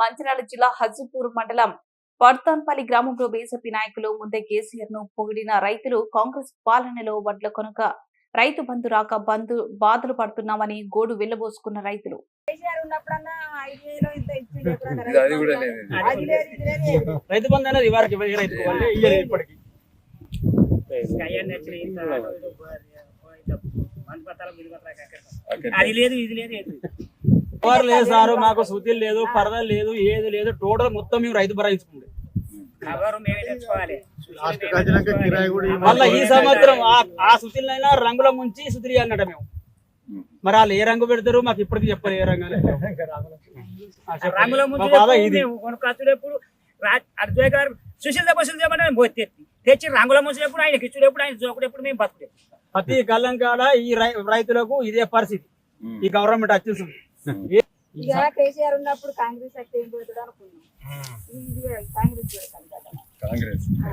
మంచిర్యాల జిల్లా హజీపూర్ మండలం వర్తాన్పల్లి గ్రామంలో బీజేపీ నాయకులు ముందే కేసీఆర్ను పొగిడిన రైతులు కాంగ్రెస్ పాలనలో వడ్ల కొనుక రైతు బంధు రాక బంధు బాధలు పడుతున్నామని గోడు వెళ్ళబోసుకున్న రైతులు. అది లేదు. ఇది లేదు. ఎవరు లేదు సారు మాకు శుద్ధి లేదు పరద లేదు ఏది లేదు. టోటల్ మొత్తం మేము రైతు భరాయించుకుంది. మళ్ళీ ఈ సంవత్సరం ఆ- శుద్ధిలైనా రంగుల ముంచి శుద్ధి అన్నట మేము. మరి వాళ్ళు ఏ రంగు పెడతారు? మాకు ఇప్పటికి చెప్పరు ఏ రంగు. రంగుల గారు సుశీల్ మేము పోయి తెచ్చి రంగుల ముందు ఎప్పుడు ఆయన ఇచ్చుడు ఎప్పుడు ఆయన జోకుడు ఎప్పుడు మేము బతుకుడే. ప్రతి కళ్ళం కాడ ఈ రైతులకు ఇదే పరిస్థితి. ఈ గవర్నమెంట్ వచ్చేసింది కేసీఆర్ ఉన్నప్పుడు కాంగ్రెస్ అయితే ఏం పోతాడు అనుకున్నాం. ఇది కాంగ్రెస్ కాంగ్రెస్.